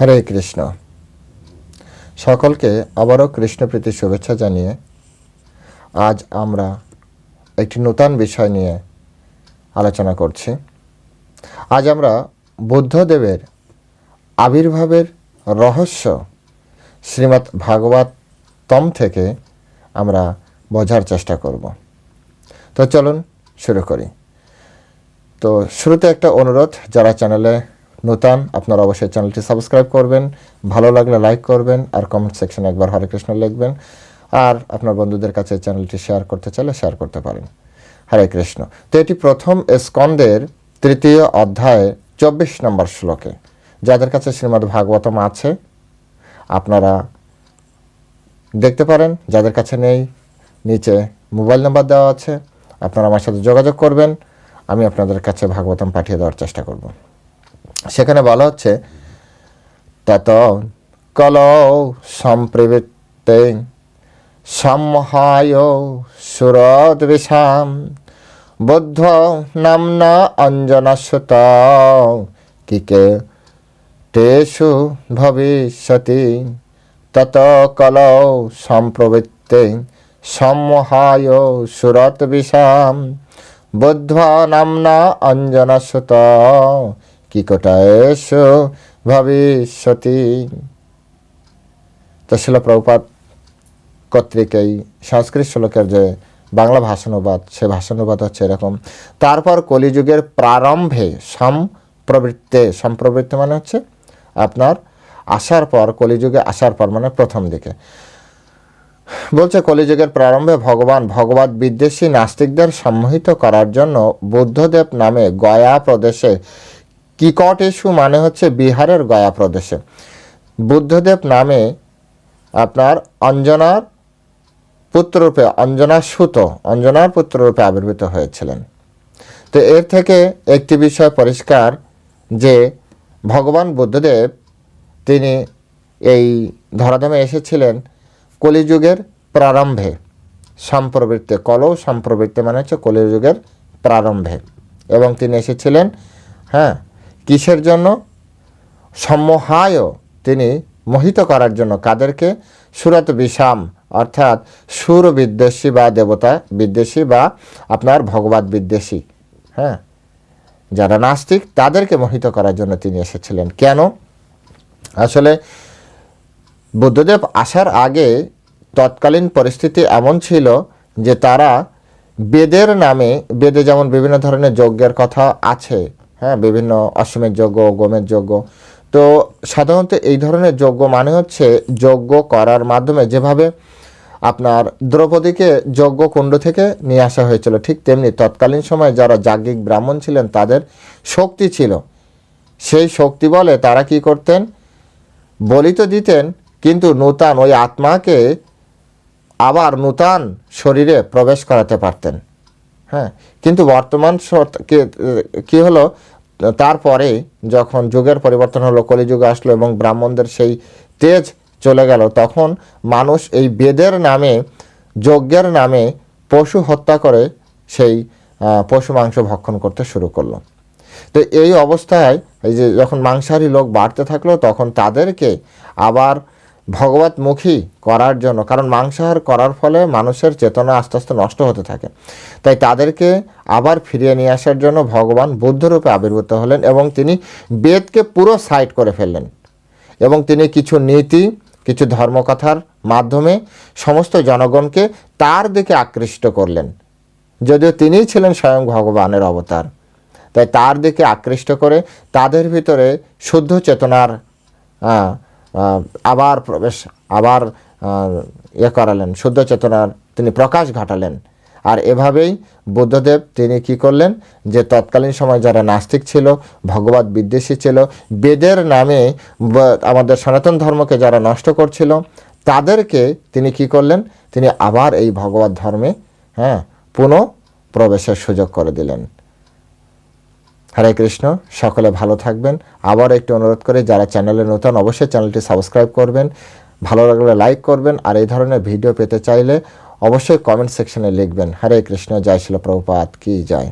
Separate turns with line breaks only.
হরে কৃষ্ণ। সকলকে আবারও কৃষ্ণপ্রীতি শুভেচ্ছা জানিয়ে আজ আমরা একটি নূতন বিষয় নিয়ে আলোচনা করছি। আজ আমরা বুদ্ধদেবের আবির্ভাবের রহস্য শ্রীমৎ ভাগবতম থেকে আমরা বোঝার চেষ্টা করব। তো চলুন শুরু করি। তো শুরুতে একটা অনুরোধ, যারা চ্যানেলে নূতন, আপনারা অবশ্যই চ্যানেলটি সাবস্ক্রাইব করবেন, ভালো লাগলে লাইক করবেন, আর কমেন্ট সেকশনে একবার হরে কৃষ্ণ লিখবেন, আর আপনার বন্ধুদের কাছে চ্যানেলটি শেয়ার করতে চাইলে শেয়ার করতে পারেন। হরে কৃষ্ণ তো এটি প্রথম স্কন্দের তৃতীয় অধ্যায়ে, চব্বিশ নম্বর শ্লোকে। যাদের কাছে শ্রীমদ্ ভাগবতম আছে, আপনারা দেখতে পারেন, যাদের কাছে নেই, নিচে মোবাইল নাম্বার দেওয়া আছে, আপনারা আমার সাথে যোগাযোগ করবেন, আমি আপনাদের কাছে ভাগবতম পাঠিয়ে দেওয়ার চেষ্টা করব। সেখানে বলা হচ্ছে, তত কল সম্প্রবৃত্তে সম্মহায় সুরদ বিষাম, বুদ্ধ নামনা অঞ্জনসুত কিকে তেষু ভবিষ্যতি, তত কলৌ সম্প্রবৃত্তে সম্মহায় সুরত বিষাম বুদ্ধ্বা নামনা অঞ্জনসুত কিকটায়েষু ভবিষ্যতি? তো শিল প্রভুপাত কর্তৃক এই সংস্কৃত শ্লোকের যে বাংলা ভাষানুবাদ, সে ভাষানুবাদ হচ্ছে এরকম। তারপর কলিযুগের প্রারম্ভে সম্প্রবৃত্তে, সম্প্রবৃত্তি মানে হচ্ছে আপনার আসার পর, কলিযুগে আসার পর মানে প্রথম দিকে। বলছে কলিযুগের প্রারম্ভে ভগবান ভগবত বিদ্বেষী নাস্তিকদের সম্মোহিত করার জন্য বুদ্ধদেব নামে গয়া প্রদেশে কিকটেশু মানে হচ্ছে বিহারের গয়া প্রদেশে। বুদ্ধদেব নামে আপনার অঞ্জনার পুত্ররূপে, অঞ্জনা সুত, অঞ্জনার পুত্ররূপে আবির্ভূত হয়েছিলেন। তো এর থেকে একটি বিষয় পরিষ্কার যে ভগবান বুদ্ধদেব, তিনি এই ধরাধামে এসেছিলেন কলিযুগের প্রারম্ভে। সম্প্রবৃত্তে, কলৌ সম্প্রবৃত্তে মানে হচ্ছে কলিযুগের প্রারম্ভে। এবং তিনি এসেছিলেন হ্যাঁ কিসের জন্য? সম্মোহায় তিনি মোহিত করার জন্য। কাদেরকে? সুরত বিষাম, অর্থাৎ সুর বিদ্বেষী বা দেবতা বিদ্বেষী বা আপনার ভগবত বিদ্বেষী। হ্যাঁ? যারা নাস্তিক, তাদেরকে মোহিত করার জন্য তিনি এসেছিলেন। কেন? আসলে বুদ্ধদেব আসার আগে তৎকালীন পরিস্থিতি এমন ছিল যে তারা বেদের নামে, বেদে যেমন বিভিন্ন ধরনের যজ্ঞের কথা আছে হ্যাঁ বিভিন্ন অশ্বমের যজ্ঞ, গোমের যজ্ঞ। তো সাধারণত এই ধরনের যজ্ঞ মানে হচ্ছে যজ্ঞ করার মাধ্যমে যেভাবে আপনার দ্রৌপদীকে যজ্ঞ কুণ্ড থেকে নিয়ে আসা হয়েছিল, ঠিক তেমনি তৎকালীন সময় যারা যাজ্ঞিক ব্রাহ্মণ ছিলেন তাদের শক্তি ছিল। সেই শক্তি বলে তারা কি করতেন? বলি তো দিতেন, কিন্তু নূতন ওই আত্মাকে আবার নূতন শরীরে প্রবেশ করাতে পারতেন। হ্যাঁ কিন্তু বর্তমান কি হলো? তারপরে যখন যুগের পরিবর্তন হলো, কলিযুগ আসলো এবং ব্রাহ্মণদের সেই তেজ চলে গেল, তখন মানুষ এই বেদের নামে, যজ্ঞের নামে পশু হত্যা করে সেই পশু মাংস ভক্ষণ করতে শুরু করল। তো এই অবস্থায় এই যে যখন মাংসাহারী লোক বাড়তে থাকল, তখন তাদেরকে আবার ভগবতমুখী করার জন্য, কারণ মাংসাহার করার ফলে মানুষের চেতনা আস্তে আস্তে নষ্ট হতে থাকে। তাই তাদেরকে আবার ফিরিয়ে নিয়ে আসার জন্য ভগবান বুদ্ধরূপে আবির্ভূত হলেন এবং তিনি বেদকে পুরো সাইড করে ফেললেন এবং তিনি কিছু নীতি, কিছু ধর্মকথার মাধ্যমে সমস্ত জনগণকে তার দিকে আকৃষ্ট করলেন। যদিও তিনিই ছিলেন স্বয়ং ভগবানের অবতার। তাই তার দিকে আকৃষ্ট করে তাদের ভিতরে শুদ্ধ চেতনার আবার প্রবেশ, আবার ইয়ে করালেন, শুদ্ধ চেতনার তিনি প্রকাশ ঘটালেন। আর এভাবেই বুদ্ধদেব তিনি কি করলেন যে তৎকালীন সময় যারা নাস্তিক ছিল, ভগবত বিদ্বেষী ছিল, বেদের নামে আমাদের সনাতন ধর্মকে যারা নষ্ট করছিল, তাদেরকে তিনি কি করলেন? তিনি আবার এই ভগবত ধর্মে হ্যাঁ পুনঃ প্রবেশের সুযোগ করে দিলেন। হরে কৃষ্ণ, সকলে ভালো থাকবেন। আবার একটু অনুরোধ করে, যারা চ্যানেলে নতুন, অবশ্যই চ্যানেলটি সাবস্ক্রাইব করবেন। ভালো লাগলে লাইক করবেন, আর এই ধরনের ভিডিও পেতে চাইলে অবশ্যই কমেন্ট সেকশনে লিখবেন, হরে কৃষ্ণ, জয় শিল প্রভুপাত কি জয়।